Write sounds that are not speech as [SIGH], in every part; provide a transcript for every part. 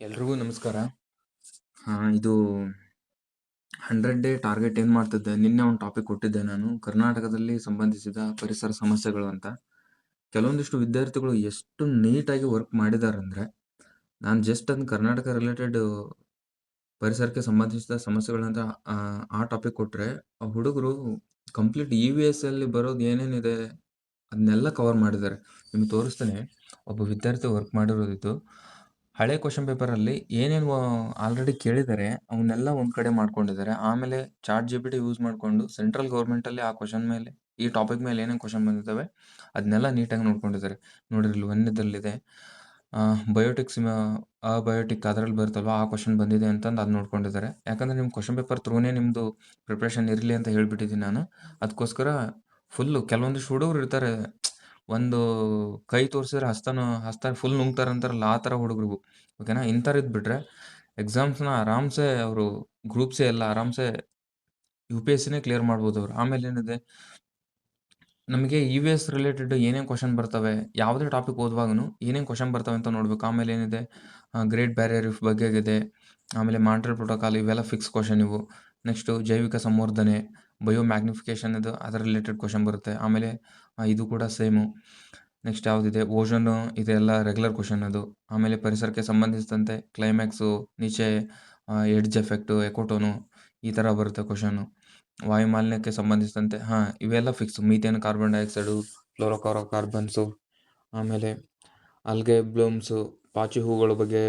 ಎಲ್ರಿಗೂ ನಮಸ್ಕಾರ. ಇದು ಹಂಡ್ರೆಡ್ ಡೇ ಟಾರ್ಗೆಟ್ ಏನು ಮಾಡ್ತಿದ್ದೆ? ನಿನ್ನೆ ಒಂದು ಟಾಪಿಕ್ ಕೊಟ್ಟಿದ್ದೆ ನಾನು. ಕರ್ನಾಟಕದಲ್ಲಿ ಸಂಬಂಧಿಸಿದ ಪರಿಸರ ಸಮಸ್ಯೆಗಳು ಅಂತ. ಕೆಲವೊಂದಿಷ್ಟು ವಿದ್ಯಾರ್ಥಿಗಳು ಎಷ್ಟು ನೀಟಾಗಿ ವರ್ಕ್ ಮಾಡಿದ್ದಾರೆ ಅಂದರೆ ನಾನು ಜಸ್ಟ್ ಅದನ್ನ ಕರ್ನಾಟಕ ರಿಲೇಟೆಡ್ ಪರಿಸರಕ್ಕೆ ಸಂಬಂಧಿಸಿದ ಸಮಸ್ಯೆಗಳಂತ ಆ, ಆ ಟಾಪಿಕ್ ಕೊಟ್ಟರೆ ಆ ಹುಡುಗರು ಕಂಪ್ಲೀಟ್ ಇ ವಿ ಎಸ್ ಅಲ್ಲಿ ಬರೋದು ಏನೇನಿದೆ ಅದನ್ನೆಲ್ಲ ಕವರ್ ಮಾಡಿದ್ದಾರೆ. ನಿಮ್ಗೆ ತೋರಿಸ್ತೇನೆ. ಒಬ್ಬ ವಿದ್ಯಾರ್ಥಿ ವರ್ಕ್ ಮಾಡಿರೋದಿತ್ತು. ಹಳೆ ಕ್ವಶನ್ ಪೇಪರಲ್ಲಿ ಏನೇನು ಆಲ್ರೆಡಿ ಕೇಳಿದ್ದಾರೆ ಅವನ್ನೆಲ್ಲ ಒಂದು ಕಡೆ ಮಾಡ್ಕೊಂಡಿದ್ದಾರೆ. ಆಮೇಲೆ Chat G P T use ಮಾಡಿಕೊಂಡು ಸೆಂಟ್ರಲ್ ಗೌರ್ಮೆಂಟಲ್ಲಿ ಆ ಕ್ವಶನ್ ಮೇಲೆ, ಈ ಟಾಪಿಕ್ ಮೇಲೆ ಏನೇನು ಕ್ವಶನ್ ಬಂದಿದ್ದಾವೆ ಅದನ್ನೆಲ್ಲ ನೀಟಾಗಿ ನೋಡ್ಕೊಂಡಿದ್ದಾರೆ. ನೋಡಿರಿ ಇಲ್ಲಿ ಒಂದರಲ್ಲಿದೆ ಬಯೋಟಿಕ್ಸ್ ಬಯೋಟಿಕ್ ಅದರಲ್ಲಿ ಬರುತ್ತಲ್ವ, ಆ ಕ್ವಶನ್ ಬಂದಿದೆ ಅಂತಂದು ಅದು ನೋಡ್ಕೊಂಡಿದ್ದಾರೆ. ಯಾಕಂದರೆ ನಿಮ್ಮ ಕ್ವಶನ್ ಪೇಪರ್ ಥ್ರೂನೇ ನಿಮ್ಮದು ಪ್ರಿಪ್ರೇಷನ್ ಇರಲಿ ಅಂತ ಹೇಳಿಬಿಟ್ಟಿದ್ದೀನಿ ನಾನು. ಅದಕ್ಕೋಸ್ಕರ ಫುಲ್ಲು ಕೆಲವೊಂದಿಷ್ಟು ಹುಡುಗರು ಇರ್ತಾರೆ ಒಂದು ಕೈ ತೋರಿಸಿದ್ರೆ ಹಸ್ತನ, ಹಸ್ತ ಫುಲ್ ನುಂಗ್ತಾರೆ ಅಂತಾರಲ್ಲ ಆ ಥರ ಹುಡುಗರಿಗೂ. ಓಕೆನಾ ಇಂಥವ್ರು ಇದ್ಬಿಟ್ರೆ ಎಕ್ಸಾಮ್ಸ್ನ ಆರಾಮ್ಸೆ ಅವರು ಗ್ರೂಪ್ಸೇ ಎಲ್ಲ ಆರಾಮ್ಸೆ ಯು ಪಿ ಎಸ್ ಸಿನೇ ಕ್ಲಿಯರ್ ಮಾಡ್ಬೋದು ಅವರು. ಆಮೇಲೆ ಏನಿದೆ, ನಮಗೆ ಇ ವಿ ಎಸ್ ರಿಲೇಟೆಡ್ ಏನೇನು ಕ್ವಶನ್ ಬರ್ತವೆ, ಯಾವುದೇ ಟಾಪಿಕ್ ಓದುವಾಗೂ ಏನೇನು ಕ್ವಶನ್ ಬರ್ತವೆ ಅಂತ ನೋಡ್ಬೇಕು. ಆಮೇಲೆ ಏನಿದೆ ಗ್ರೇಟ್ ಬ್ಯಾರಿಯರ್ ರೀಫ್ ಬಗ್ಗೆ ಆಗಿದೆ, ಆಮೇಲೆ ಮಾಂಟ್ರಲ್ ಪ್ರೋಟೋಕಾಲ್ ಇವೆಲ್ಲ ಫಿಕ್ಸ್ ಕ್ವಶನ್ ಇವು. ನೆಕ್ಸ್ಟು ಜೈವಿಕ ಸಂವರ್ಧನೆ ಬಯೋ ಮ್ಯಾಗ್ನಿಫಿಕೇಷನ್ ಇದು ಅದರ ರಿಲೇಟೆಡ್ ಕ್ವಶನ್ ಬರುತ್ತೆ. ಆಮೇಲೆ ಇದು ಕೂಡ ಸೇಮು ನೆಕ್ಸ್ಟ್ ಯಾವುದಿದೆ? ಓಝೋನು ಇದೆಲ್ಲ ರೆಗ್ಯುಲರ್ ಕ್ವಶನ್ ಅದು. ಆಮೇಲೆ ಪರಿಸರಕ್ಕೆ ಸಂಬಂಧಿಸಿದಂತೆ climax niche edge effect ecotone ಈ ಥರ ಬರುತ್ತೆ ಕ್ವಶನು ವಾಯುಮಾಲಿನ್ಯಕ್ಕೆ ಸಂಬಂಧಿಸಿದಂತೆ, ಹಾಂ, ಇವೆಲ್ಲ fix methane carbon dioxide fluorocaro carbons ಆಮೇಲೆ ಅಲ್ಗೆ ಬ್ಲೂಮ್ಸು ಪಾಚಿ ಹೂಗಳ ಬಗ್ಗೆ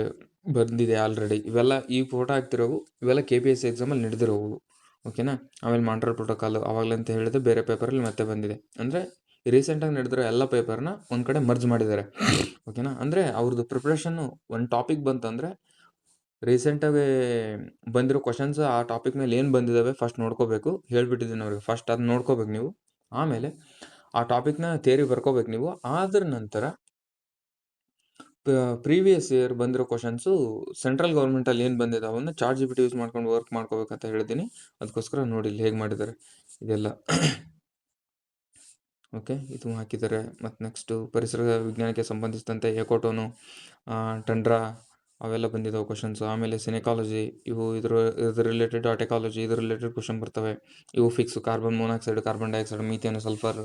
ಬಂದಿದೆ ಆಲ್ರೆಡಿ ಇವೆಲ್ಲ ಈ ಫೋಟೋ ಹಾಕ್ತಿರೋವು, ಇವೆಲ್ಲ ಕೆ ಪಿ ಎಸ್ ಸಿ ಎಕ್ಸಾಮಲ್ಲಿ ನಡೆದಿರೋವು. ಓಕೆನಾ ಆಮೇಲೆ ಮಾಂಟ್ರಲ್ ಪ್ರೋಟೋಕಾಲ್ ಆವಾಗಲಂತ ಅಂತ ಹೇಳಿದೆ ಬೇರೆ ಪೇಪರಲ್ಲಿ ಮತ್ತೆ ಬಂದಿದೆ. ಅಂದರೆ ರೀಸೆಂಟಾಗಿ ನಡೆದಿರೋ ಎಲ್ಲ ಪೇಪರ್ನ ಒಂದು ಕಡೆ ಮರ್ಜ್ ಮಾಡಿದ್ದಾರೆ. ಓಕೆನಾ ಅಂದರೆ ಅವ್ರದ್ದು ಪ್ರಿಪ್ರೇಷನ್ನು ಒಂದು ಟಾಪಿಕ್ ಬಂತಂದರೆ ರೀಸೆಂಟಾಗಿ ಬಂದಿರೋ ಕ್ವಶನ್ಸ್ ಆ ಟಾಪಿಕ್ ಮೇಲೆ ಏನು ಬಂದಿದ್ದಾವೆ ಫಸ್ಟ್ ನೋಡ್ಕೋಬೇಕು. ಹೇಳ್ಬಿಟ್ಟಿದ್ದೀನಿ ಅವ್ರಿಗೆ. ಫಸ್ಟ್ ಅದು ನೋಡ್ಕೋಬೇಕು ನೀವು. ಆಮೇಲೆ ಆ ಟಾಪಿಕ್ನ ಥೇರಿ ಬರ್ಕೋಬೇಕು ನೀವು. ಆದ್ರ ನಂತರ ಪ್ರೀವಿಯಸ್ ಇಯರ್ ಬಂದಿರೋ ಕ್ವಶನ್ಸು ಸೆಂಟ್ರಲ್ ಗೌರ್ಮೆಂಟಲ್ಲಿ ಏನು ಬಂದಿದೆ? ಅವನ್ನ ಚಾರ್ಟ್ ಜಿ ಯೂಸ್ ಮಾಡ್ಕೊಂಡು ವರ್ಕ್ ಮಾಡ್ಕೋಬೇಕಂತ ಹೇಳಿದ್ದೀನಿ. ಅದಕ್ಕೋಸ್ಕರ ನೋಡಿ ಇಲ್ಲಿ ಹೇಗೆ ಮಾಡಿದ್ದಾರೆ. ಇದೆಲ್ಲ. ಓಕೆ, ಇದು ಹಾಕಿದ್ದಾರೆ. ಮತ್ತು ನೆಕ್ಸ್ಟು ಪರಿಸರ ವಿಜ್ಞಾನಕ್ಕೆ ಸಂಬಂಧಿಸಿದಂತೆ ಎಕೋಟೋನು ಟಂಡ್ರಾ ಅವೆಲ್ಲ ಬಂದಿದ್ದಾವೆ ಕ್ವಶನ್ಸು ಆಮೇಲೆ ಸಿನೆಕಾಲಜಿ ಇವು ಇದ್ರ ಇದ್ರ ರಿಲೇಟೆಡ್ ಟೆಕಾಲಜಿ ಇದ್ರ ರಿಲೇಟೆಡ್ ಕ್ವಶನ್ ಬರ್ತವೆ. ಇವು fix carbon monoxide carbon dioxide methane sulphur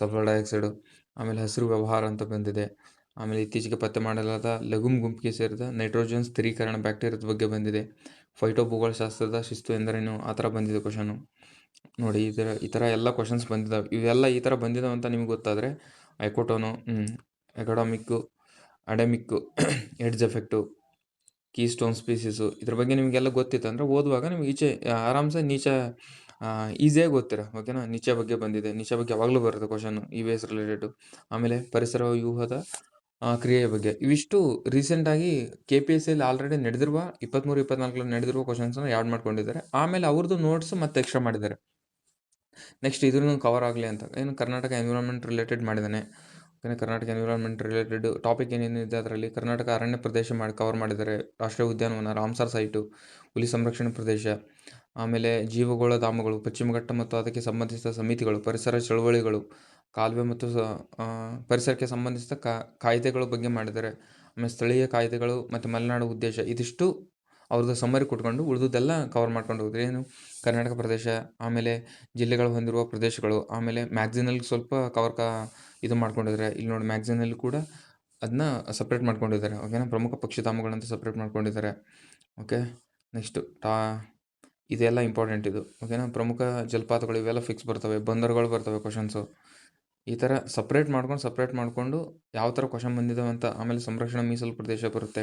sulphur dioxide ಆಮೇಲೆ ಹಸಿರು ವ್ಯವಹಾರ ಅಂತ ಬಂದಿದೆ. ಆಮೇಲೆ ಇತ್ತೀಚೆಗೆ ಪತ್ತೆ ಮಾಡಲಾದ ಲಘುಮ್ ಗುಂಪಿಗೆ ಸೇರಿದ ನೈಟ್ರೋಜನ್ ಸ್ಥಿರೀಕರಣ ಬ್ಯಾಕ್ಟೀರಿಯಾದ ಬಗ್ಗೆ ಬಂದಿದೆ. ಫೈಟೋ ಭೂಗೋಳಶಾಸ್ತ್ರದ ಶಿಸ್ತು ಎಂದರೇನು? ಆ ಥರ ಬಂದಿದೆ ಕ್ವಶನು ನೋಡಿ ಈ ಥರ ಈ ಥರ ಎಲ್ಲ ಕ್ವಶನ್ಸ್ ಬಂದಿದ್ದಾವೆ ಇವೆಲ್ಲ ಈ ಥರ ಬಂದಿದ್ದಾವೆ ಅಂತ ನಿಮ್ಗೆ ಗೊತ್ತಾದರೆ ಐಕೋಟೋನು ಎಕಡಾಮಿಕ್ಕು ಅಡೆಮಿಕ್ಕು, [CLEARS THROAT] edge effect keystone species ಇದ್ರ ಬಗ್ಗೆ ನಿಮಗೆಲ್ಲ ಗೊತ್ತಿತ್ತು ಅಂದರೆ ಓದುವಾಗ ನಿಮ್ಗೆ ಈಚೆ ಆರಾಮ್ಸೆ ನೀಚೆ ಈಸಿಯಾಗಿ ಓದ್ತೀರ? ಓಕೆನಾ? ನೀಚೆ ಬಗ್ಗೆ ಬಂದಿದೆ. ನೀಚೆ ಬಗ್ಗೆ ಯಾವಾಗಲೂ ಬರುತ್ತೆ question E V S related ಆಮೇಲೆ ಪರಿಸರ ವ್ಯೂಹದ ಆ, ಕ್ರಿಯೆಯ ಬಗ್ಗೆ. ಇವಿಷ್ಟು ರೀಸೆಂಟಾಗಿ ಕೆ ಪಿ ಎಸ್ ಸಿಲಿ ಆಲ್ರೆಡಿ ನಡೆದಿರುವ ಇಪ್ಪತ್ತ್ಮೂರು ಇಪ್ಪತ್ನಾಲ್ಕರಲ್ಲಿ ನಡೆದಿರುವ ಕ್ವಶನ್ಸ್ನ ಯಾಡ್ ಮಾಡ್ಕೊಂಡಿದ್ದಾರೆ. ಆಮೇಲೆ ಅವ್ರದ್ದು ನೋಟ್ಸ್ ಮತ್ತೆ ಎಕ್ಸ್ಟ್ರಾ ಮಾಡಿದ್ದಾರೆ. ನೆಕ್ಸ್ಟ್ ಇದನ್ನು ಕವರ್ ಆಗಲಿ ಅಂತ. ಏನು ಕರ್ನಾಟಕ ಎನ್ವಿರಾನ್ಮೆಂಟ್ ರಿಲೇಟೆಡ್ ಮಾಡಿದ್ದಾನೆ. Okay Karnataka environment related topic ಏನೇನಿದೆ ಅದರಲ್ಲಿ? ಕರ್ನಾಟಕ ಅರಣ್ಯ ಪ್ರದೇಶ ಮಾಡಿ ಕವರ್ ಮಾಡಿದ್ದಾರೆ. ರಾಷ್ಟ್ರೀಯ ಉದ್ಯಾನವನ ರಾಮ್ಸಾರ್ ಸೈಟು ಹುಲಿ ಸಂರಕ್ಷಣಾ ಪ್ರದೇಶ ಆಮೇಲೆ ಜೀವಗೋಳ ಧಾಮಗಳು ಪಶ್ಚಿಮಘಟ್ಟ ಮತ್ತು ಅದಕ್ಕೆ ಸಂಬಂಧಿಸಿದ ಸಮಿತಿಗಳು ಪರಿಸರ ಚಳುವಳಿಗಳು ಕಾಲುವೆ ಮತ್ತು ಪರಿಸರಕ್ಕೆ ಸಂಬಂಧಿಸಿದ ಕಾಯ್ದೆಗಳ ಬಗ್ಗೆ ಮಾಡಿದ್ದಾರೆ. ಆಮೇಲೆ ಸ್ಥಳೀಯ ಕಾಯ್ದೆಗಳು ಮತ್ತು ಮಲೆನಾಡು ಉದ್ದೇಶ, ಇದಿಷ್ಟು ಅವ್ರದ್ದು ಸಮ್ಮರಿ ಕೊಟ್ಕೊಂಡು ಉಳಿದುದೆಲ್ಲ ಕವರ್ ಮಾಡ್ಕೊಂಡು ಹೋದ್ರೆ ಏನು? ಕರ್ನಾಟಕ ಪ್ರದೇಶ, ಆಮೇಲೆ ಜಿಲ್ಲೆಗಳು ಹೊಂದಿರುವ ಪ್ರದೇಶಗಳು, ಆಮೇಲೆ ಮ್ಯಾಗ್ಝಿನಲ್ಲಿ ಸ್ವಲ್ಪ ಕವರ್ ಕ, ಇದು ಮಾಡ್ಕೊಂಡಿದ್ದಾರೆ. ಇಲ್ಲಿ ನೋಡಿ ಮ್ಯಾಗ್ಝಿನಲ್ಲಿ ಕೂಡ ಅದನ್ನ ಸಪ್ರೇಟ್ ಮಾಡ್ಕೊಂಡಿದ್ದಾರೆ. ಓಕೆನಾ ಪ್ರಮುಖ ಪಕ್ಷಿಧಾಮಗಳಂತ ಸಪ್ರೇಟ್ ಮಾಡ್ಕೊಂಡಿದ್ದಾರೆ. ಓಕೆ ನೆಕ್ಸ್ಟು ಟಾ, ಇದೆಲ್ಲ ಇಂಪಾರ್ಟೆಂಟ್ ಇದು. ಓಕೆನಾ ಪ್ರಮುಖ ಜಲಪಾತಗಳು ಇವೆಲ್ಲ ಫಿಕ್ಸ್ ಬರ್ತವೆ. ಬಂದರುಗಳು ಬರ್ತವೆ ಕ್ವಶನ್ಸು ಈ ಥರ ಸಪ್ರೇಟ್ ಮಾಡ್ಕೊಂಡು ಸಪ್ರೇಟ್ ಮಾಡಿಕೊಂಡು ಯಾವ ಥರ ಕ್ವಶನ್ ಬಂದಿದ್ದಾವೆ ಅಂತ ಆಮೇಲೆ ಸಂರಕ್ಷಣಾ ಮೀಸಲು ಪ್ರದೇಶ ಬರುತ್ತೆ.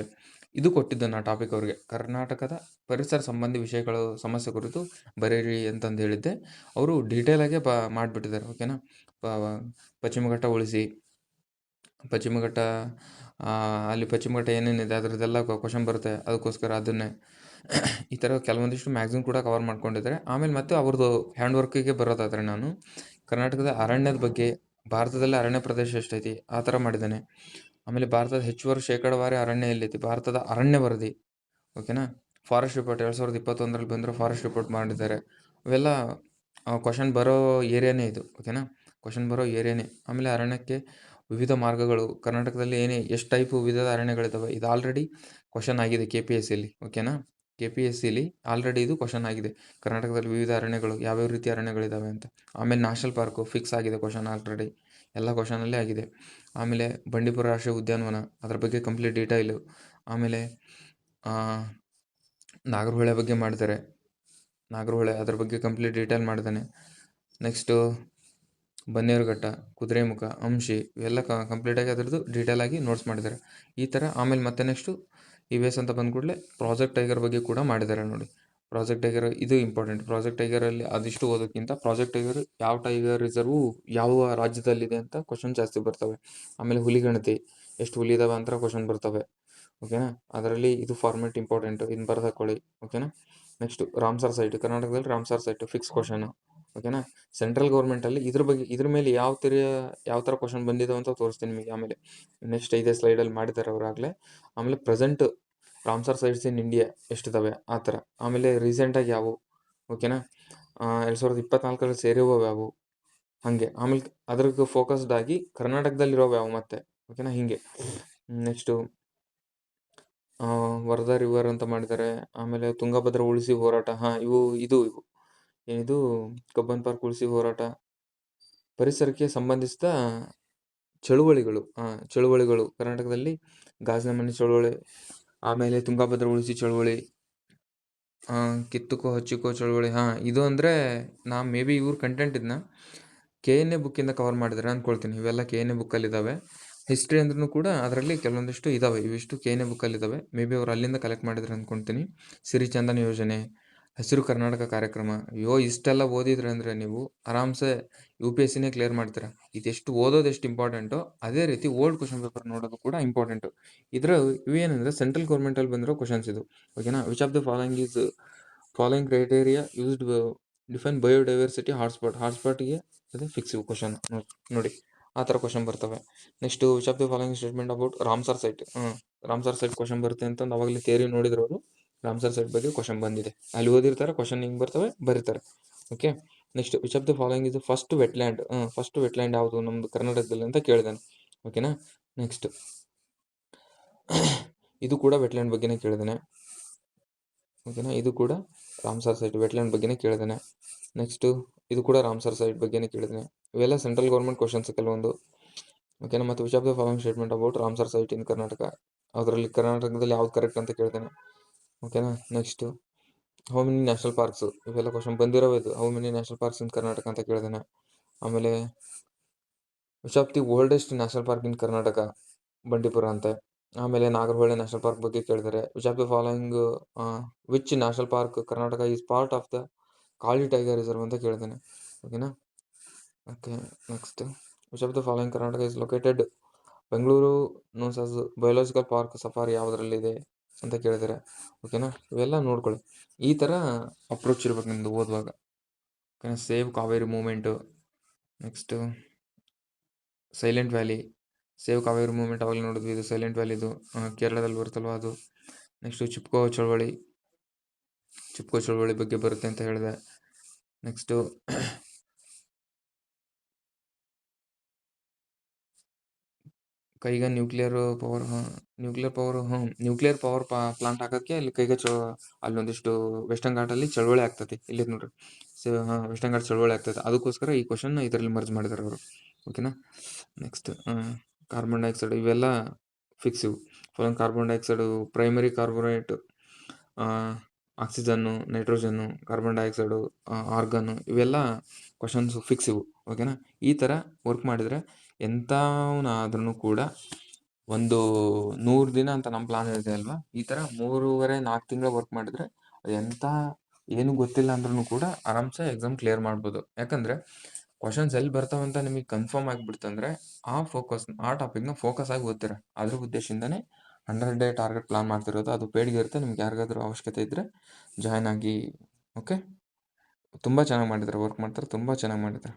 ಇದು ಕೊಟ್ಟಿದ್ದು ನಾ ಟಾಪಿಕ್ ಅವರಿಗೆ. ಕರ್ನಾಟಕದ ಪರಿಸರ ಸಂಬಂಧಿ ವಿಷಯಗಳು, ಸಮಸ್ಯೆ ಕುರಿತು ಬರೀರಿ ಅಂತಂದು ಹೇಳಿದ್ದೆ. ಅವರು ಡೀಟೇಲಾಗೆ ಬ, ಮಾಡಿಬಿಟ್ಟಿದ್ದಾರೆ ಓಕೆನಾ ಪಶ್ಚಿಮ ಘಟ್ಟ ಉಳಿಸಿ. ಪಶ್ಚಿಮ ಘಟ್ಟ ಅಲ್ಲಿ ಪಶ್ಚಿಮ ಘಟ್ಟ ಏನೇನಿದೆ, ಅದರದ್ದೆಲ್ಲ ಕ್ವಶನ್ ಬರುತ್ತೆ. ಅದಕ್ಕೋಸ್ಕರ ಅದನ್ನೇ ಈ ಥರ ಕೆಲವೊಂದಿಷ್ಟು ಮ್ಯಾಗ್ಝಿನ್ ಕೂಡ ಕವರ್ ಮಾಡ್ಕೊಂಡಿದ್ದಾರೆ. ಆಮೇಲೆ ಮತ್ತೆ ಅವ್ರದ್ದು ಹ್ಯಾಂಡ್ ವರ್ಕಿಗೆ ಬರೋದಾದರೆ ನಾನು, ಕರ್ನಾಟಕದ ಅರಣ್ಯದ ಬಗ್ಗೆ ಭಾರತದಲ್ಲಿ ಅರಣ್ಯ ಪ್ರದೇಶ ಎಷ್ಟೈತಿ? ಆ ಥರ ಮಾಡಿದ್ದಾನೆ. ಆಮೇಲೆ ಭಾರತದ ಹೆಚ್ಚುವರಿ ಶೇಕಡವಾರಿ ಅರಣ್ಯ ಎಲ್ಲೈತಿ ಭಾರತದ ಅರಣ್ಯ ವರದಿ, ಓಕೆನಾ? ಫಾರೆಸ್ಟ್ ರಿಪೋರ್ಟ್ ಎರಡು ಸಾವಿರದ ಇಪ್ಪತ್ತೊಂದರಲ್ಲಿ ಬಂದರೂ ಫಾರೆಸ್ಟ್ ರಿಪೋರ್ಟ್ ಮಾಡಿದ್ದಾರೆ. ಅವೆಲ್ಲ ಕ್ವಶನ್ ಬರೋ ಏರಿಯಾನೇ ಇದು, ಓಕೆನಾ? ಕ್ವಶನ್ ಬರೋ ಏರಿಯಾನೇ. ಆಮೇಲೆ ಅರಣ್ಯಕ್ಕೆ ವಿವಿಧ ಮಾರ್ಗಗಳು, ಕರ್ನಾಟಕದಲ್ಲಿ ಏನೇ, ಎಷ್ಟು ಟೈಪ್ ವಿಧದ ಅರಣ್ಯಗಳಿದ್ದಾವೆ ಇದು ಆಲ್ರೆಡಿ ಕ್ವಶನ್ ಆಗಿದೆ ಕೆ ಪಿ ಎಸ್ ಸಿಲಿ ಓಕೆನಾ? ಕೆ ಪಿ ಎಸ್ ಸಿಲಿ ಆಲ್ರೆಡಿ ಇದು ಕ್ವಶನ್ ಆಗಿದೆ. ಕರ್ನಾಟಕದಲ್ಲಿ ವಿವಿಧ ಅರಣ್ಯಗಳು ಯಾವ್ಯಾವ ರೀತಿಯ ಅರಣ್ಯಗಳಿದ್ದಾವೆ ಅಂತ. ಆಮೇಲೆ ನ್ಯಾಷನಲ್ ಪಾರ್ಕು ಫಿಕ್ಸ್ ಆಗಿದೆ ಕ್ವಶನ್ ಆಲ್ರೆಡಿ ಎಲ್ಲ ಕ್ವಶನಲ್ಲೇ ಆಗಿದೆ. ಆಮೇಲೆ ಬಂಡೀಪುರ ರಾಷ್ಟ್ರೀಯ ಉದ್ಯಾನವನ ಅದ್ರ ಬಗ್ಗೆ ಕಂಪ್ಲೀಟ್ ಡೀಟೈಲು ಆಮೇಲೆ ನಾಗರಹೊಳೆ ಬಗ್ಗೆ ಮಾಡ್ತಾರೆ. ನಾಗರಹೊಳೆ ಅದ್ರ ಬಗ್ಗೆ ಕಂಪ್ಲೀಟ್ ಡೀಟೇಲ್ ಮಾಡಿದ್ದಾನೆ ನೆಕ್ಸ್ಟು ಬನ್ನೇರುಘಟ್ಟ, ಕುದುರೆಮುಖ, ಅಂಶಿ ಇವೆಲ್ಲ ಕಂಪ್ಲೀಟಾಗಿ ಅದರದ್ದು ಡೀಟೇಲಾಗಿ ನೋಟ್ಸ್ ಮಾಡಿದ್ದಾರೆ. ಈ ಥರ ಆಮೇಲೆ ಮತ್ತೆ ನೆಕ್ಸ್ಟು ಇ ವಿ ಎಸ್ ಅಂತ ಬಂದ ಕೂಡಲೇ ಪ್ರಾಜೆಕ್ಟ್ ಟೈಗರ್ ಬಗ್ಗೆ ಕೂಡ ಮಾಡಿದ್ದಾರೆ ನೋಡಿ. ಪ್ರಾಜೆಕ್ಟ್ ಟೈಗರ್ ಇದು ಇಂಪಾರ್ಟೆಂಟ್ ಪ್ರಾಜೆಕ್ಟ್ ಟೈಗರಲ್ಲಿ ಅದಿಷ್ಟು ಓದೋಕ್ಕಿಂತ ಪ್ರಾಜೆಕ್ಟ್ ಟೈಗರ್ ಯಾವ ಟೈಗರ್ ರಿಸರ್ವು ಯಾವ ರಾಜ್ಯದಲ್ಲಿದೆ ಅಂತ ಕ್ವಶನ್ ಜಾಸ್ತಿ ಬರ್ತವೆ. ಆಮೇಲೆ ಹುಲಿ ಗಣತಿ, ಎಷ್ಟು ಹುಲಿ ಇದಾವೆ ಅಂತ ಕ್ವಶನ್ ಬರ್ತವೆ. ಓಕೆನಾ ಅದರಲ್ಲಿ ಇದು ಫಾರ್ಮೆಟ್ ಇಂಪಾರ್ಟೆಂಟ್ ಇದನ್ನ ಬರ್ದಾಕೊಳ್ಳಿ ಓಕೆನಾ ನೆಕ್ಸ್ಟ್ ರಾಮ್ಸರ್ ಸೈಟ್ ಕರ್ನಾಟಕದಲ್ಲಿ ರಾಮ್ಸರ್ ಸೈಟ್ ಫಿಕ್ಸ್ ಕ್ವಶನು ಓಕೆನಾ ಸೆಂಟ್ರಲ್ ಗೌರ್ಮೆಂಟಲ್ಲಿ ಇದ್ರ ಬಗ್ಗೆ, ಇದ್ರ ಮೇಲೆ ಯಾವ ಥರ ಯಾವ ಥರ ಕ್ವಶನ್ ಬಂದಿದೆ ಅಂತ ತೋರಿಸ್ತೀನಿ ನಿಮಗೆ ಆಮೇಲೆ. ನೆಕ್ಸ್ಟ್ ಐದೇ ಸ್ಲೈಡಲ್ಲಿ ಮಾಡಿದ್ದಾರೆ ಅವರಾಗಲೇ ಆಮೇಲೆ present Ramsar sites in India ಎಷ್ಟಿದಾವೆ? ಆ ಥರ ಆಮೇಲೆ ರೀಸೆಂಟಾಗಿ ಯಾವುವು ಓಕೆನಾ ಎರಡು ಸಾವಿರದ ಇಪ್ಪತ್ನಾಲ್ಕರಲ್ಲಿ ಸೇರಿರುವ ಯಾವುವು ಹಾಗೆ. ಆಮೇಲೆ ಅದ್ರಿಗೆ ಫೋಕಸ್ಡ್ ಆಗಿ ಕರ್ನಾಟಕದಲ್ಲಿರೋವು ಯಾವ ಮತ್ತೆ? ಓಕೆನಾ ಹೀಗೆ. ನೆಕ್ಸ್ಟು ವರದಾ ರಿವರ್ ಅಂತ ಮಾಡಿದ್ದಾರೆ. ಆಮೇಲೆ ತುಂಗಭದ್ರಾ ಉಳಿಸಿ ಹೋರಾಟ. ಹಾಂ, ಇವು, ಇದು ಇವು. ಏನಿದು, ಕಬ್ಬನ್ ಪಾರ್ಕ್ ಉಳಿಸಿ ಹೋರಾಟ ಪರಿಸರಕ್ಕೆ ಸಂಬಂಧಿಸಿದ ಚಳುವಳಿಗಳು ಚಳುವಳಿಗಳು. ಕರ್ನಾಟಕದಲ್ಲಿ ಗಾಜಿನ ಮನೆ ಚಳುವಳಿ, ಆಮೇಲೆ ತುಂಗಭದ್ರಾ ಉಳಿಸಿ ಚಳುವಳಿ ಕಿತ್ತುಕೋ, ಹಚ್ಚಿಕೋ ಚಳುವಳಿ, ಹಾಂ, ಇದು ಅಂದರೆ ನಾ ಮೇ ಬಿ ಇವ್ರ ಕಂಟೆಂಟ್ ಇದನ್ನ ಕೆ ಎನ್ ಎ ಬುಕ್ಕಿಂದ ಕವರ್ ಮಾಡಿದ್ರೆ ಅಂದ್ಕೊಳ್ತೀನಿ ಇವೆಲ್ಲ ಕೆ ಎನ್ ಎ ಬುಕ್ಕಲ್ಲಿದ್ದಾವೆ ಹಿಸ್ಟ್ರಿ ಅಂದ್ರೂ ಕೂಡ ಅದರಲ್ಲಿ ಕೆಲವೊಂದಿಷ್ಟು ಇದ್ದಾವೆ ಇವಿಷ್ಟು ಕೆ ಎನ್ ಎ ಬುಕ್ಕಲ್ಲಿದ್ದಾವೆ ಮೇ ಬಿ ಅವ್ರು ಅಲ್ಲಿಂದ ಕಲೆಕ್ಟ್ ಮಾಡಿದ್ರು ಅಂದ್ಕೊಳ್ತೀನಿ ಸಿರಿಚಂದನ ಯೋಜನೆ ಹಸಿರು ಕರ್ನಾಟಕ ಕಾರ್ಯಕ್ರಮ. ಅಯ್ಯೋ ಇಷ್ಟೆಲ್ಲ ಓದಿದ್ರೆ ಅಂದರೆ ನೀವು ಆರಾಮ್ಸೆ ಯು ಪಿ ಎಸ್ ಸಿನೇ ಕ್ಲಿಯರ್ ಮಾಡ್ತೀರಾ. ಇದೆಷ್ಟು ಓದೋದು ಎಷ್ಟು ಇಂಪಾರ್ಟೆಂಟು ಅದೇ ರೀತಿ ಓಲ್ಡ್ ಕ್ವಶನ್ ಪೇಪರ್ ನೋಡೋದು ಕೂಡ ಇಂಪಾರ್ಟೆಂಟು ಇದರ ಇವು ಏನಂದರೆ ಸೆಂಟ್ರಲ್ ಗೌರ್ಮೆಂಟಲ್ಲಿ ಬಂದಿರೋ ಕ್ವಶನ್ಸ್ ಇದು. ಓಕೆನಾ which of the following is following criteria used define biodiversity hotspot ಹಾಟ್ಸ್ಪಾಟ್ಗೆ ಅದೇ ಫಿಕ್ಸ್ ಕ್ವಶನ್ ನೋಡಿ, ಆ ಥರ ಕ್ವಶನ್ ಬರ್ತವೆ. Next which of the following statement about Ramsar site Ramsar site question ಬರುತ್ತೆ ಅಂತಂದು ಅವಾಗಲೇ ಥೇರಿ ನೋಡಿದ್ರು ಅವರು. ರಾಮ್ಸರ್ ಸೈಟ್ ಬಗ್ಗೆ ಕ್ವಶನ್ ಬಂದಿದೆ. ಅಲ್ಲಿ ಓದಿರ್ತಾರೆ ಕ್ವಶನ್ ಹಿಂಗೆ ಬರ್ತವೆ, ಬರೀತಾರೆ. Okay next which of the following ಇದು ಫಸ್ಟ್ ವೆಟ್ಲ್ಯಾಂಡ್ ಫಸ್ಟ್ ವೆಟ್ಲ್ಯಾಂಡ್ ಯಾವುದು? ನಮ್ಮದು ಕರ್ನಾಟಕದಲ್ಲಿ ಅಂತ ಕೇಳಿದಾನೆ. ಓಕೆನಾ ನೆಕ್ಸ್ಟ್ ಇದು ಕೂಡ ವೆಟ್ಲ್ಯಾಂಡ್ ಬಗ್ಗೆನೇ ಕೇಳಿದಾನೆ. ಓಕೆನಾ ಇದು ಕೂಡ ರಾಮ್ಸರ್ ಸೈಟ್ ವೆಟ್ಲ್ಯಾಂಡ್ ಬಗ್ಗೆನೇ ಕೇಳಿದಾನೆ. ನೆಕ್ಸ್ಟು ಇದು ಕೂಡ ರಾಮ್ಸರ್ ಸೈಟ್ ಬಗ್ಗೆನೇ ಕೇಳಿದಾನೆ. ಇವೆಲ್ಲ ಸೆಂಟ್ರಲ್ ಗೌರ್ಮೆಂಟ್ ಕ್ವಶನ್ಸ್ ಕೆಲವೊಂದು. ಓಕೆನಾ ಮತ್ತು which of the following statement about Ramsar site in Karnataka ಅದರಲ್ಲಿ ಕರ್ನಾಟಕದಲ್ಲಿ ಯಾವ್ದು ಕರೆಕ್ಟ್ ಅಂತ ಕೇಳ್ತೇನೆ ಓಕೆನಾ next how many national parks ಇವೆಲ್ಲ ಕ್ವಶನ್ ಬಂದಿರೋ ಇದು. How many national parks in Karnataka ಅಂತ ಕೇಳಿದೆ ಆಮೇಲೆ which of the oldest national park in Karnataka, Bandipur ಅಂತೆ. ಆಮೇಲೆ ನಾಗರಹೊಳೆ ನ್ಯಾಷನಲ್ ಪಾರ್ಕ್ ಬಗ್ಗೆ ಕೇಳಿದರೆ. Which of the following which national park Karnataka is part of the Kali tiger reserve ಅಂತ ಕೇಳಿದ್ದೇನೆ ಓಕೆನಾ okay next which of the following Karnataka is located Bengaluru knowns as biological park safari ಯಾವುದರಲ್ಲಿದೆ? ಅಂತ ಕೇಳಿದ್ದಾರೆ ಓಕೆನಾ ಇವೆಲ್ಲ ನೋಡ್ಕೊಳ್ಳಿ. ಈ ಥರ ಅಪ್ರೋಚ್ ಇರ್ಬೇಕು ನಿಮ್ದು ಓದುವಾಗ. ಓಕೆನಾ save Kaveri movement next Silent Valley save Kaveri movement ಅವಾಗ ನೋಡಿದ್ವಿ ಇದು ಸೈಲೆಂಟ್ ವ್ಯಾಲಿದು ಕೇರಳದಲ್ಲಿ ಬರುತ್ತಲ್ವ ಅದು? ನೆಕ್ಸ್ಟು ಚಿಪ್ಕೋ ಚಳವಳಿ. ಚಿಪ್ಕೋ ಚಳವಳಿ ಬಗ್ಗೆ ಬರುತ್ತೆ ಅಂತ ಹೇಳಿದೆ. Next Kaiga nuclear power nuclear power nuclear power plant ಹಾಕೋಕ್ಕೆ ಅಲ್ಲಿ ಕೈಗ ಚ, ಅಲ್ಲೊಂದಿಷ್ಟು ವೆಸ್ಟರ್ನ್ ಘಾಟಲ್ಲಿ ಚಳುವಳಿ ಆಗ್ತದೆ. ಇಲ್ಲಿ ನೋಡ್ರಿ. ಸೊ ವೆಸ್ಟರ್ನ್ ಘಾಟ್ ಚಳವಳಿ ಆಗ್ತದೆ. ಅದಕ್ಕೋಸ್ಕರ ಈ ಕ್ವಶನ್ ಇದರಲ್ಲಿ ಮರ್ಜ್ ಮಾಡಿದ್ದಾರೆ ಅವರು. ಓಕೆನಾ ನೆಕ್ಸ್ಟ್ ಕಾರ್ಬನ್ ಡೈಆಕ್ಸೈಡ್ ಇವೆಲ್ಲ ಫಿಕ್ಸ್ ಇವು. Following carbon dioxide primary carbonate oxygen nitrogen carbon dioxide argon ಇವೆಲ್ಲ ಕ್ವಶನ್ಸು ಫಿಕ್ಸ್ ಇವು. ಓಕೆನಾ ಈ ಥರ ವರ್ಕ್ ಮಾಡಿದರೆ ಎಂಥವನಾದ್ರೂ ಕೂಡ ಒಂದು ನೂರು ದಿನ ಅಂತ ನಮ್ಮ ಪ್ಲಾನ್ ಇದೆ ಅಲ್ವಾ? ಈ ಥರ ಮೂರುವರೆ, ನಾಲ್ಕು ತಿಂಗಳು ವರ್ಕ್ ಮಾಡಿದರೆ ಎಂಥ ಏನು ಗೊತ್ತಿಲ್ಲ ಅಂದ್ರೂ ಕೂಡ ಆರಾಮ್ಸೆ ಎಕ್ಸಾಮ್ ಕ್ಲಿಯರ್ ಮಾಡ್ಬೋದು. ಯಾಕಂದರೆ ಕ್ವಶನ್ಸ್ ಎಲ್ಲಿ ಬರ್ತಾವಂತ ನಿಮಗೆ ಕನ್ಫರ್ಮ್ ಆಗಿಬಿಡ್ತಂದ್ರೆ ಆ ಫೋಕಸ್ ಆ ಟಾಪಿಕ್ನ ಫೋಕಸ್ ಆಗಿ ಓದ್ತೀರ. ಅದ್ರ ಉದ್ದೇಶದಿಂದನೇ ಹಂಡ್ರೆಡ್ ಡೇ ಟಾರ್ಗೆಟ್ ಪ್ಲಾನ್ ಮಾಡ್ತಿರೋದು. ಅದು ಪೇಡ್ಗೆ ಇರುತ್ತೆ. ನಿಮ್ಗೆ ಯಾರಿಗಾದ್ರೂ ಅವಶ್ಯಕತೆ ಇದ್ದರೆ ಜಾಯ್ನ್ ಆಗಿ ಓಕೆ ತುಂಬ ಚೆನ್ನಾಗಿ ಮಾಡಿದ್ದಾರೆ ವರ್ಕ್ ಮಾಡ್ತಾರೆ, ತುಂಬ ಚೆನ್ನಾಗಿ ಮಾಡಿದ್ದಾರೆ